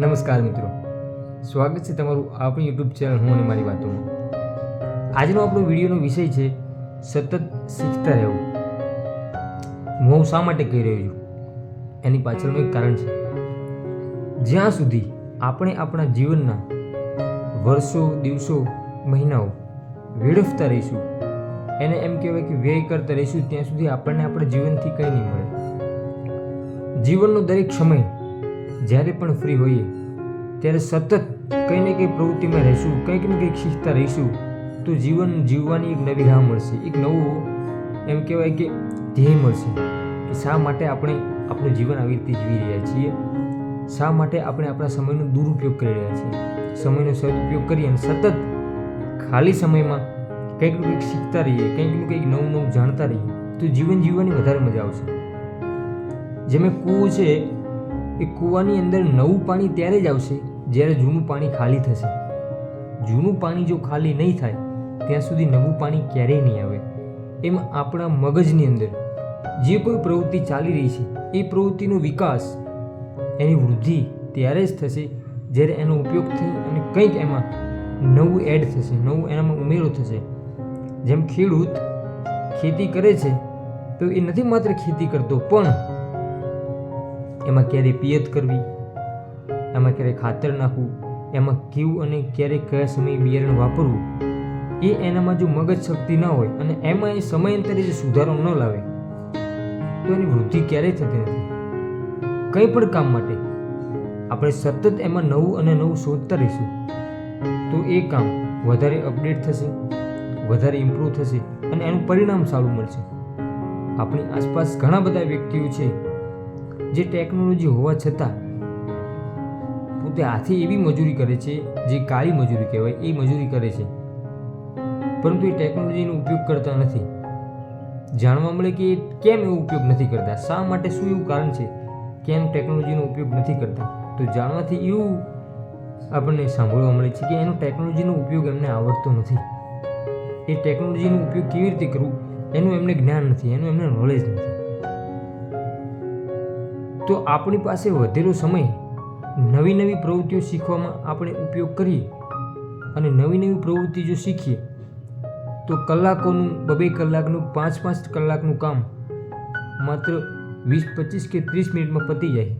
નમસ્કાર મિત્રો. સ્વાગત છે તમારું આપણી યુટ્યુબ ચેનલ હું અને મારી વાતોમાં. આજનો આપણો વિડીયોનો વિષય છે સતત શીખતા રહેવું. હું શા માટે કહી રહ્યો છું? એની પાછળનું એક કારણ છે. જ્યાં સુધી આપણે આપણા જીવનના વર્ષો, દિવસો, મહિનાઓ વેડફતા રહીશું, એને એમ કહેવાય કે વ્યય કરતા રહીશું, ત્યાં સુધી આપણને આપણા જીવનથી કંઈ નહીં મળે. જીવનનો દરેક સમય જ્યારે પણ ફ્રી હોઈએ, ત્યારે સતત કંઈ ને કંઈ પ્રવૃત્તિમાં રહીશું, કંઈક ને કંઈક શીખતા રહીશું, તો જીવન જીવવાની એક નવી રાહ મળશે, એક નવું એમ કહેવાય કે ધ્યેય મળશે કે શા માટે આપણે આપણું જીવન આવી રીતે જીવી રહ્યા છીએ, શા માટે આપણે આપણા સમયનો દુરુપયોગ કરી રહ્યા છીએ. સમયનો સદુપયોગ કરી અને સતત ખાલી સમયમાં કંઈક કંઈક શીખતા રહીએ, કંઈક ને કંઈક નવું નવું જાણતા રહીએ, તો જીવન જીવવાની વધારે મજા આવશે. જે મેં કૂવો છે એ કૂવાની અંદર નવું પાણી ત્યારે જ આવશે જ્યારે જૂનું પાણી ખાલી થશે. જૂનું પાણી જો ખાલી નહીં થાય, ત્યાં સુધી નવું પાણી ક્યારેય નહીં આવે. એમ આપણા મગજની અંદર જે કોઈ પ્રવૃત્તિ ચાલી રહી છે, એ પ્રવૃત્તિનો વિકાસ, એની વૃદ્ધિ ત્યારે જ થશે જ્યારે એનો ઉપયોગ થઈ અને કંઈક એમાં નવું એડ થશે, નવું એનામાં ઉમેરો થશે. જેમ ખેડૂત ખેતી કરે છે, તો એ નથી માત્ર ખેતી કરતો, પણ એમાં ક્યારે પિયત કરવી, એમાં ક્યારે ખાતર નાખવું, એમાં કેવું અને ક્યારે કયા સમયે બિયારણ વાપરવું, એ એનામાં જો મગજ શક્તિ ન હોય અને એમાં એ સમયાંતરે જે સુધારો ન લાવે, તો એની વૃદ્ધિ ક્યારેય થતી નથી. કંઈ પણ કામ માટે આપણે સતત એમાં નવું અને નવું શોધતા રહીશું, તો એ કામ વધારે અપડેટ થશે, વધારે ઇમ્પ્રૂવ થશે અને એનું પરિણામ સારું મળશે. આપણી આસપાસ ઘણા બધા વ્યક્તિઓ છે જે ટેકનોલોજી હોવા છતાં પોતે હાથે એવી મજૂરી કરે છે, જે કાળી મજૂરી કહેવાય, એ મજૂરી કરે છે. પરંતુ એ ટેકનોલોજીનો ઉપયોગ કરતા નથી. જાણવા મળે કે કેમ એવો ઉપયોગ નથી કરતા? શા માટે શું એવું કારણ છે? કેમ ટેકનોલોજીનો ઉપયોગ નથી કરતા? તો જાણવાથી એવું આપણને સાંભળવા મળે છે કે એનો ટેકનોલોજીનો ઉપયોગ એમને આવડતો નથી. એ ટેકનોલોજીનો ઉપયોગ કેવી રીતે કરવું? એનું એમને જ્ઞાન નથી, એનું એમને નોલેજ નથી. તો આપણી પાસે વધેલો સમય, નવી નવી પ્રવૃત્તિઓ શીખવામાં આપણે ઉપયોગ કરીએ અને નવી નવી પ્રવૃત્તિ જો શીખીએ, તો કલાકોનું, બબે કલાકનું, પાંચ પાંચ કલાકનું કામ માત્ર વીસ, પચીસ કે ત્રીસ મિનિટમાં પતી જાય.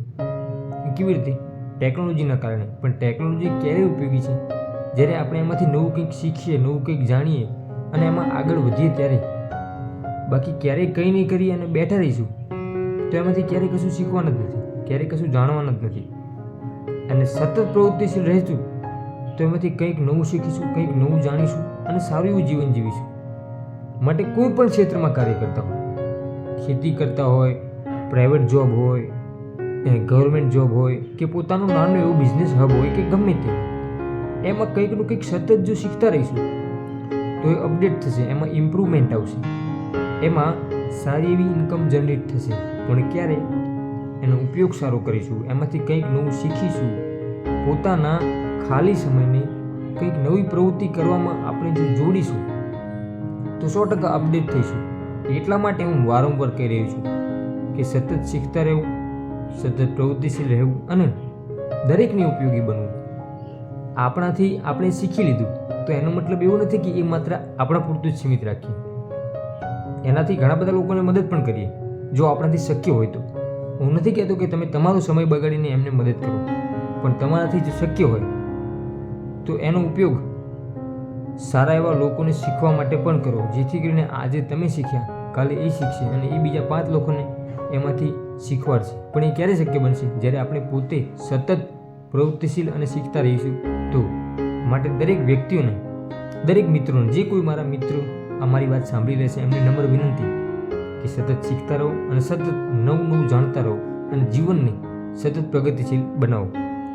કેવી રીતે? ટેકનોલોજીના કારણે. પણ ટેકનોલોજી ક્યારે ઉપયોગી છે? જ્યારે આપણે એમાંથી નવું કંઈક શીખીએ, નવું કંઈક જાણીએ અને એમાં આગળ વધીએ ત્યારે. બાકી ક્યારેય કંઈ નહીં કરીએ અને બેઠા રહીશું. તો એમાંથી ક્યારેય કશું શીખવાનું જ નથી. ક્યારેય કશું જાણવાનું જ નથી. અને સતત પ્રવૃત્તિશીલ રહેશું તો એમાંથી કંઈક નવું શીખીશું, કંઈક નવું જાણીશું અને સારું એવું જીવન જીવીશું. માટે કોઈ પણ ક્ષેત્રમાં કાર્ય કરતા હોય. ખેતી કરતા હોય પ્રાઇવેટ જોબ હોય ગવર્મેન્ટ જોબ હોય, કે પોતાનો નાનો એવો બિઝનેસ હબ હોય કે ગમે તે એમાં કંઈકનું કંઈક સતત જો શીખતા રહીશું, તો એ અપડેટ થશે, એમાં ઇમ્પ્રુવમેન્ટ આવશે. એમાં સારી એવી ઇન્કમ જનરેટ થશે. પણ ક્યારે? એનો ઉપયોગ સારો કરીશું. એમાંથી કંઈક નવું શીખીશું. પોતાના ખાલી સમયને કંઈક નવી પ્રવૃત્તિ કરવામાં આપણે જો જોડીશું, તો સો ટકા અપડેટ થઈશું. એટલા માટે હું વારંવાર કહી રહ્યો છું કે સતત શીખતા રહેવું, સતત પ્રવૃત્તિશીલ રહેવું અને દરેકને ઉપયોગી બનવું. આપણાથી આપણે શીખી લીધું, તો એનો મતલબ એવો નથી કે એ માત્ર આપણા પૂરતું જ સીમિત રાખીએ. એનાથી ઘણા બધા લોકોને મદદ પણ કરીએ. જો આપણાથી શક્ય હોય તો. હું નથી કહેતો કે તમે તમારો સમય બગાડીને એમને મદદ કરો. પણ તમારાથી જો શક્ય હોય, તો એનો ઉપયોગ સારા એવા લોકોને શીખવા માટે પણ કરો. જેથી કરીને આજે તમે શીખ્યા, કાલે એ શીખશે અને એ બીજા પાંચ લોકોને એમાંથી શીખવાડશે. પણ એ ક્યારે શક્ય બનશે? જ્યારે આપણે પોતે સતત પ્રવૃત્તિશીલ અને શીખતા રહીશું, તો માટે દરેક વ્યક્તિઓને, દરેક મિત્રોને, જે કોઈ મારા મિત્રો આ મારી વાત સાંભળી લેશે એમની નમ્ર વિનંતી કે સતત શીખતા રહો અને સતત નવું નવું જાણતા રહો અને જીવનને સતત પ્રગતિશીલ બનાવો.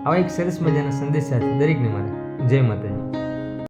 આવા એક સરસ મજાના સંદેશ સાથે દરેકને મારે. જય માતાજી.